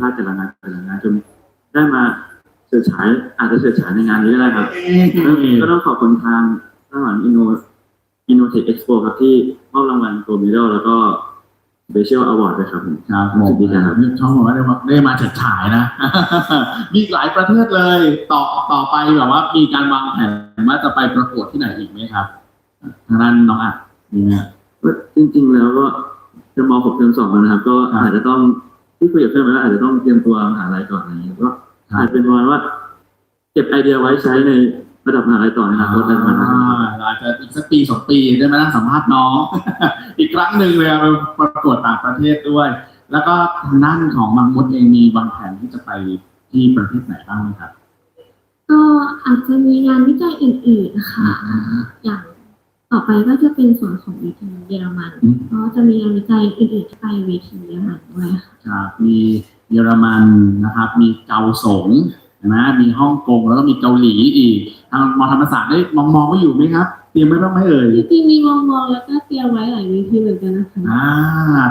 พลาดแต่ละงานแต่ละงานจนได้มาเฉิดฉายอาจจะเฉิดฉายในงานนี้ก็ได้ครับก็ต้องขอบคุณทางทางหลังอินโนอินโนเทคเอ็กซ์โปครับที่มอบรางวัลโกลด์เมดัลแล้วก็เบเชียลอวอร์ดด้วยครับผมครับผรู้สึมดีครับช่องบอกว่าได้มาได้มาจัดฉายนะ มีหลายประเทศเลย ต่อต่อไปแบบว่ามีการวางแผนว่าจะไปประกวดที่ไหนอีกไหมครับทางด้านน้องอัดมีไหมฮะจริง ๆ แล้วก็จะมผมเทอมสองนะครับ ก็อาจจะต้อง ที่คุยกับเพื่อนไปว่าอาจจะต้องเตรียมตัวมหาลัยก่อนอะไรอย่างเงี้ยก็ครับอาจเป็นประมาณว่า เก็บไอเดียไว้ใช้ในระดับมหาลัยต่อในอนาคตอะไรประมาณนั้นครับอ่าอาจจะอีกสักปีสองปีได้มานั่งสัมภาษณ์น้อง อีกครั้งหนึ่งเลยไปประกวดต่างประเทศด้วย แล้วก็ทางด้านของบางมดเองมีวางแผนที่จะไปที่ประเทศไหนบ้างไหมครับก็อาจจะมีงานวิจัยอื่นๆค่ะอย่าง ต่อไปก็จะเป็นส่วนของเวทีเยอรมันอืมเพราะจะมีงานวิจัยอื่นๆที่ไปเวทีเยอรมันด้วยค่ะครับมีเยอรมันนะครับ มีเกาสงนะมีฮ่องกงแล้วก็มีเกาหลีอีกทางมอธรรมศาสตร์ได้มองมองๆไว้อยู่ไหมครับ เตรียมไว้บ้างไหมเอ่ยจริงๆมีมองมองๆแล้วก็เตรียมไว้หลายเวทีเหมือนกันนะคะอ่า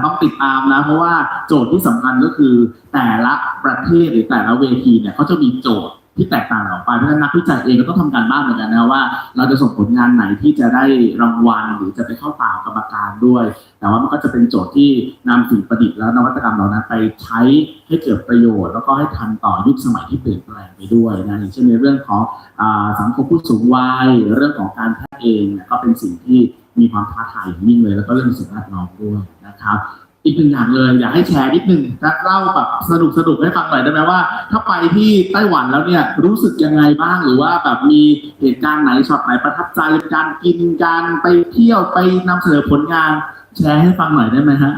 ต้องติดตามนะเพราะว่าโจทย์ที่สำคัญก็คือแต่ละประเทศหรือแต่ละเวทีเนี่ยเขาจะมีโจทย์ ที่แตกต่างออกไปเพราะฉะนั้นนักวิจัยเองก็ต้องทำการบ้านเหมือนกันนะว่า เราจะส่งผลงานไหนที่จะได้รางวัลหรือจะไปเข้าตากรรมการด้วย แต่ว่ามันก็จะเป็นโจทย์ที่นำสิ่งประดิษฐ์และนวัตกรรมเหล่านั้นไปใช้ให้เกิดประโยชน์ แล้วก็ให้ทันต่อยุคสมัยที่เปลี่ยนแปลงไปด้วยนะอย่างเช่นในเรื่องของอสังคมผู้สูงวัยเรื่องของการแพทย์เองก็เป็นสิ่งที่มีความท้าทายอย่างยิ่งเลย แล้วก็เรื่องสิ่งแวดล้อมด้วยนะครับ อีกหนึ่งอย่างเลย อยากให้แชร์นิดนึงนะเล่าแบบสนุกสนุกให้ฟังหน่อยได้ไหมว่า ถ้าไปที่ไต้หวันแล้วเนี่ยรู้สึกยังไงบ้างหรือว่าแบบมีเหตุการณ์ไหนช็อตไหนประทับใจการกินการไปเที่ยวไปนำเสนอผลงาน แชร์ให้ฟังหน่อยได้ไหมฮะ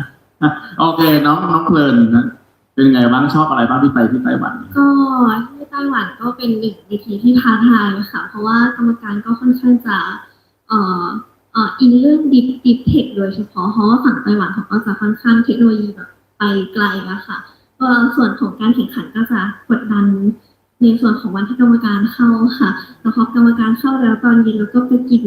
โอเค น้องน้องเพลินนะเป็นไงบ้างชอบอะไรบ้างที่ไปที่ไต้หวัน ก็ที่ไต้หวันก็เป็นหนึ่งเวทีที่ท้าทายค่ะ เพราะว่ากรรมการก็ค่อนข้างจะเอ่อ อ่ออินเรื่องดิฟดิฟเทคโดยเฉพาะเพราะว่าฝั่งไต้หวันเขาก็จะค่อนข้างเทคโนโลยีแบบไปไกลแล้วค่ะก็ส่วนของการแข่งขันก็จะกดดันในส่วนของวันที่กรรมการเข้าค่ะแล้วพอกรรมการเข้าแล้วตอนเย็นเราก็ไปกิน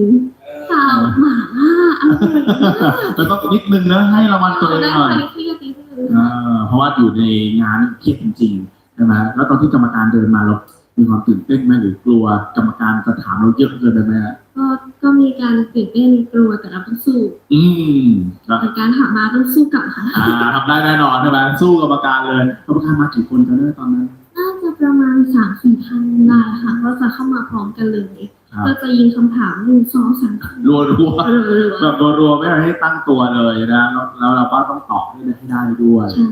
ข้าวหมาล่าอร่อยมากแล้วก็นิดนึงนะให้รางวัลตัวเองได้หน่อยไปเครียดนิดนึงอ่าเพราะว่าอยู่ในงานเครียดจริงๆใช่ไหมแล้วตอนที่กรรมการเดินมาเรา มีความตื่นเต้นไหมหรือกลัวกรรมการจะถามเราเยอะเกินไปไหมฮะก็ก็มีการตื่นเต้นกลัวแต่เราต้องสู้อืมก็แต่การถามมาต้องสู้กลับค่ะอ่าทำได้แน่นอนใช่ไหมสู้กรรมการเลยกรรมการมากี่คนกันเนี่ยตอนนั้น น่าจะประมาณสามสี่พันได้ค่ะก็จะเข้ามาพร้อมกันเลย ครับ ก็จะยิงคำถามหนึ่งสองสามสี่รัวรัวเออๆแบบรัวๆไม่ให้ตั้งตัวเลยนะแล้วแล้วเราก็ต้องตอบให้ได้ให้ได้ด้วย ใช่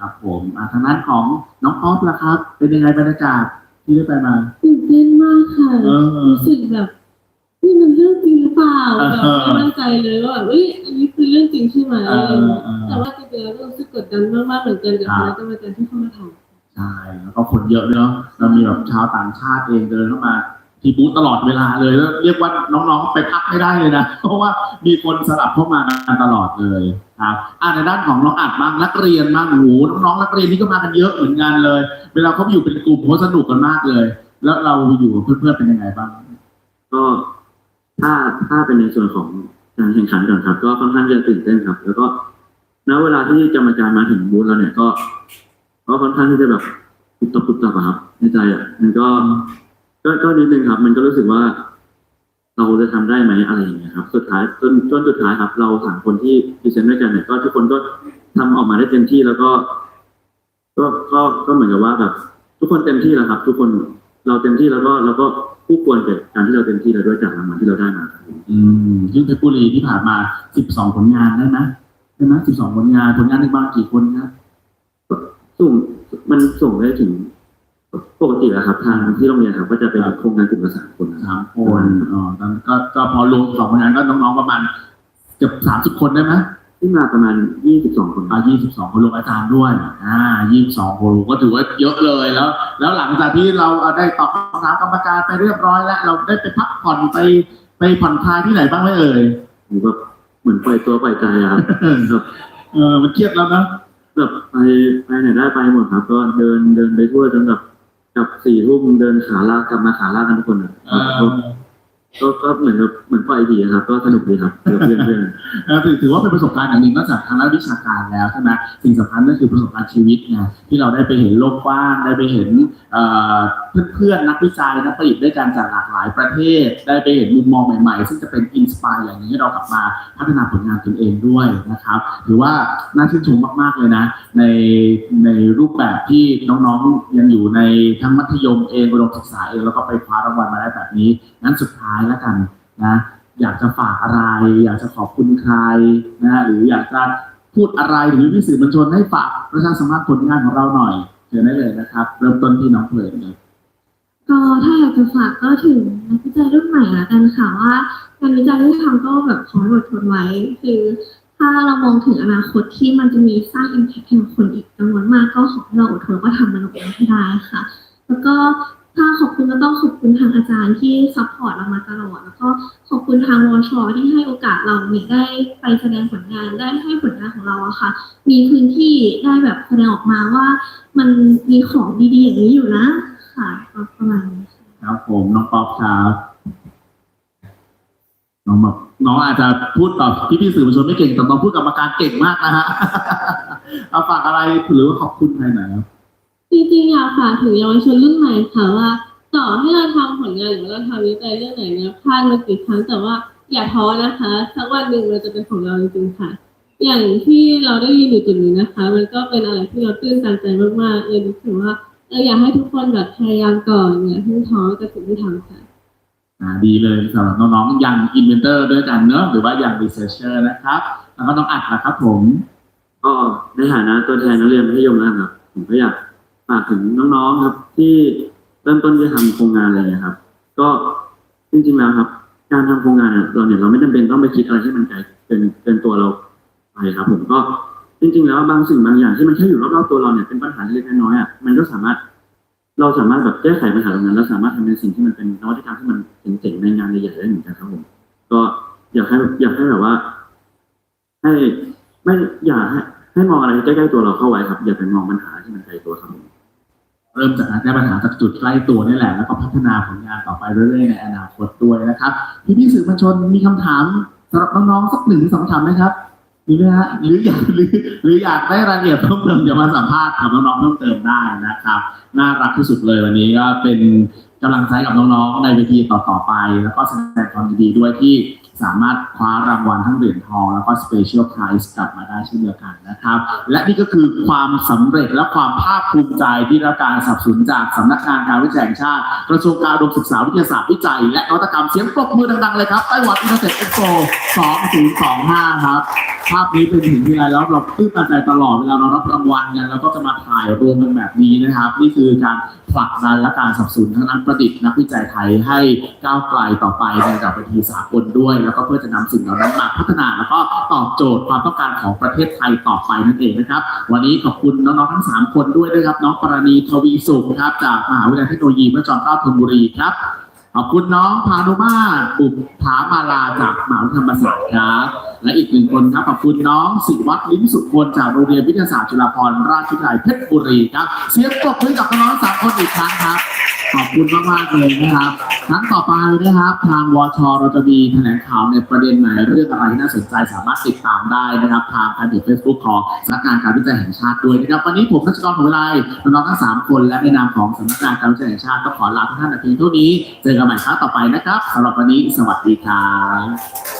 ครับผมอ่าทางด้านของน้องออฟล่ะครับ เป็นยังไงบรรยากาศ ที่ได้ไปมา ตื่นเต้นมากค่ะเออ รู้สึกแบบนี่มันเรื่องจริงหรือเปล่าเออแบบไม่มั่นใจเลยว่าแบบเอ้ยอันนี้คือเรื่องจริงใช่ไหมเออะไรออย่างเงี้ยเออ แต่ว่าจริงๆแล้วก็รู้สึกกดดันมากๆเหมือนกันกับคครับณะกรรมการที่เข้ามาทำใช่แล้วก็คนเยอะด้วยเนาะเรามีแบบชาวต่างชาติเองเดินเข้ามา ที่บูธตลอดเวลาเลยแล้วเรียกว่าน้องๆไปพักไม่ได้เลยนะ เพราะว่ามีคนสลับเข้ามากันตลอดเลยครับอ่าในด้านของน้องอัดบ้างนักเรียนบ้างโอ้โหน้องๆนักเรียนนี่ก็มากันเยอะเหมือนกันเลย เวลาเขาอยู่เป็นกลุ่มเขาสนุกกันมากเลย แล้วเราอยู่กับเพื่อนๆเป็นยังไงบ้างก็ถ้าถ้าเป็นในส่วนของการแข่งขันก่อนครับ ก็ค่อนข้างจะตื่นเต้นครับ แล้วก็ณเวลาที่กรรมการมาถึงบูธเราเนี่ยก็ก็ค่อนข้างที่จะแบบปุบตับปุบตับอะครับในใจอะมันก็ ก็ก็นิดนึงครับ มันก็รู้สึกว่า เราจะทำได้ไหมอะไรอย่างเงี้ยครับ สุดท้ายจนจนสุดท้ายครับ เราสามคนที่พรีเซนต์ด้วยกันเนี่ยก็ทุกคนก็ทำออกมาได้เต็มที่แล้วก็ ก็ก็ก็เหมือนกับว่าแบบ ทุกคนเต็มที่แล้วครับ ทุกคนเราเต็มที่แล้วก็เราก็คู่ควรกับการที่เราเต็มที่แล้วด้วยจากรางวัลที่เราได้มาครับอืมยิ่งเพชรบุรีที่ผ่านมา12ผลงานได้ไหมได้ไหม12ผลงานผลงานในบ้างกี่คนครับส่งมันส่งได้ถึง ปกติแล้วครับ ทางที่โรงเรียนครับก็จะเป็นโครงการกลุ่มละสามคนนะครับสามคนอ๋อตอนก็ก็พอรวมสองผลงานก็น้องๆประมาณเกือบ30คนได้ไหม ที่มาประมาณยี่สิบสองคนอ่า22 คนรวมอาจารย์ด้วย อ่า 22คนก็ถือว่าเยอะเลยแล้ว แล้วหลังจากที่เราเอาได้ตอบคำถามกรรมการไปเรียบร้อยแล้ว เราได้ไปพักผ่อนไปไปผ่อนคลายที่ไหนบ้างไหมเอ่ย ผมก็เหมือนปล่อยตัวปล่อยใจอะครับ แบบเออมันเครียดแล้วนะแบบไปไปไหนได้ไปหมดครับ ก็เดินเดินไปทั่วจนแบบ กลับสี่ทุ่มเดินขาลากกลับมาขาลากกันทุกคนอะเออก็ก็เหมือนแบบเหมือนปล่อยผีอะครับ ก็สนุกดีครับเพื่อนเพื่อนเพื่อนนะถือถือว่าเป็นประสบการณ์อย่างหนึ่งนอกจากทางด้านวิชาการแล้วใช่ไหมสิ่งสำคัญก็คือประสบการณ์ชีวิตไงที่เราได้ไปเห็นโลกกว้างได้ไปเห็นเอ่อ เพื่อนๆนักวิจัยนักประดิษฐ์ด้วยกันจากหลากหลายประเทศ ได้ไปเห็นมุมมองใหม่ๆ ซึ่งจะเป็นอินสปายอย่างนี้ให้เรากลับมาพัฒนาผลงานตนเองด้วยนะครับถือว่าน่าชื่นชมมากๆเลยนะ ในในรูปแบบที่น้องๆยังอยู่ในทั้งมัธยมเองอุดมศึกษาเองแล้วก็ไปคว้ารางวัลมาได้แบบนี้งั้นสุดท้ายแล้วกันนะอยากจะฝากอะไร อยากจะขอบคุณใครนะฮะหรืออยากจะพูดอะไรหรือพี่สื่อมวลชนให้ฝากประชาสัมพันธ์ผลงานของเราหน่อยเชิญได้เลยนะครับ เริ่มต้นที่น้องเพลินเลย ก็ถ้าอยากจะฝากก็ถึงนักวิจัยรุ่นใหม่ละกันค่ะว่างานวิจัยที่ทำก็แบบขออดทนไว้ คือถ้าเรามองถึงอนาคตที่มันจะมีสร้างอิมแพคให้กับคนอีกจำนวนมากก็ขอให้เราอดทนแล้วก็ทำมันออกมาให้ได้ค่ะ แล้วก็ถ้าขอบคุณก็ต้องขอบคุณทางอาจารย์ที่ซัพพอร์ตเรามาตลอดแล้วก็ขอบคุณทางวชที่ให้โอกาสเราเนี่ยได้ไปแสดงผลงานได้ให้ผลงานของเราอะค่ะ มีพื้นที่ได้แบบแสดงออกมาว่า มันมีของดีๆอย่างนี้อยู่นะ ค่ะก็ประมาณนี้ค่ะครับผมน้องป๊อปครับน้องแบบน้องอาจจะพูดกับพี่พี่ๆสื่อมวลชนไม่เก่งแต่น้องพูดกับกรรมการเก่งมากนะฮะ เอาฝากอะไรหรือว่าขอบคุณใครหน่อยครับจริงๆอยากฝากถึงเยาวชนรุ่นใหม่ค่ะว่า ต่อให้เราทำผลงานหรือว่าเราทำวิจัยเรื่องไหนเนี่ยพลาดมากี่ครั้งแต่ว่าอย่าท้อนะคะ สักวันหนึ่งเราจะเป็นของเราจริงๆค่ะ อย่างที่เราได้ยินอยู่จุดนี้นะคะ มันก็เป็นอะไรที่เราตื้นตันใจมากๆเลยรู้สึกว่า เอออยากให้ทุกคนแบบพยายามก่อนอย่าเพิ่งท้อกับสิ่งที่ทำค่ะอ่าดีเลยสำหรับน้องๆยังอินเวนเตอร์ด้วยกันเนอะหรือว่ายังรีเสิร์ชเชอร์นะครับ แล้วก็น้องอัดนะครับผมก็ในฐานะตัวแทนนักเรียนมัธยมนะครับ ผมก็อยากฝากถึงน้องๆครับ ที่เริ่มต้นที่ทำโครงงานอะไรนะครับ ก็จริงๆแล้วครับ การทำโครงงานอะเราเนี่ยเราไม่จำเป็นต้องไปคิดอะไรที่มันไกลเป็นเป็นตัวเราไปครับ ผมก็ จริงๆแล้วบางสิ่งบางอย่างที่มันแค่อยู่รอบๆตัวเราเนี่ยเป็นปัญหาเล็กๆน้อยๆอะมันก็สามารถเราสามารถแบบแก้ไขปัญหาตรงนั้นแล้วสามารถทำเป็นสิ่งที่มันเป็นนวัตกรรมที่มันเจ๋งๆในงานใหญ่ๆได้เหมือนกันครับผมก็อยากให้อยากให้แบบว่า ให้ไม่อยากให้ให้มองอะไรใกล้ๆตัวเราเข้าไว้ครับ อย่าไปมองปัญหาที่มันไกลตัวครับผมเริ่มจากการแก้ปัญหาจากจุดใกล้ตัวนี่แหละ แล้วก็พัฒนาผลงานต่อไปเรื่อยๆในอนาคตด้วยนะครับ พี่พี่สื่อมวลชนมีคำถามสำหรับน้องๆสักหนึ่งถึงสองคำถามไหมครับ มีไหมฮะหรืออยากหรือหรืออยากได้รายละเอียดเพิ่มเติมเดี๋ยวมาสัมภาษณ์กับน้องๆเพิ่มเติมได้นะครับ น่ารักที่สุดเลยวันนี้ก็เป็นกำลังใจกับน้องๆในเวทีต่อๆไป แล้วก็แสดงความดีด้วยที่สามารถคว้ารางวัลทั้งเหรียญทองแล้วก็สเปเชียลไพรส์กลับมาได้เช่นเดียวกันนะครับ และนี่ก็คือความสำเร็จและความภาคภูมิใจที่รับการสนับสนุนจากสำนักงานการวิจัยแห่งชาติ กระทรวงการอุดมศึกษาวิทยาศาสตร์วิจัย และนวัตกรรมเสียงปรบมือดังๆเลยครับไต้หวันอินเตอร์เน็ตเอ็กโป2025 ครับ ภาพนี้เป็นถึงที่ไรแล้วเราตื้นตันใจตลอดเวลาเรารับรางวัลกันแล้วก็จะมาถ่ายรวมกันแบบนี้นะครับ นี่คือการผลักดันและการสนับสนุนทั้งนักประดิษฐ์นักวิจัยไทยให้ก้าวไกลต่อไปในระดับเทีสากลด้วย แล้วก็เพื่อจะนำสิ่งเหล่านั้นมาพัฒนาแล้วก็ตอบโจทย์ความต้องการของประเทศไทยต่อไปนั่นเองนะครับ วันนี้ขอบคุณน้องๆทั้งสามคนด้วยนะครับ น้องปรณีทวีสุขครับจากมหาวิทยาลัยเทคโนโลยีพระจอมเกล้าธนบุรีครับ ขอบคุณน้องพานุมาตรบุปผามาลาจากมหาวิทยาลัยธรรมศาสตร์ครับ และอีกหนึ่งคนครับขอบคุณน้องสิวัตรลิ้มสุคนจากโรงเรียนวิทยาศาสตร์จุฬาภรณราชวิทยาลัยเพชรบุรีครับ เสียงปรบมือกับน้องสามคนอีกครั้งครับ ขอบคุณมากๆเลยนะครับ ครั้งต่อไปนะครับ ทางวชเราจะมีแถลงข่าวในประเด็นไหนเรื่องอะไรที่น่าสนใจสามารถติดตามได้นะครับ ทางแฟนเพจเฟซบุ๊กของสำนักงานการวิจัยแห่งชาติด้วยนะครับวันนี้ผมนักกรของเวลน้องทั้งสามคนและในนามของสำนักงานการวิจัยแห่งชาติก็ขอลาทุกท่านแต่เพียงเท่านี้เจอกันใหม่ครั้งต่อไปนะครับสำหรับวันนี้สวัสดีครับ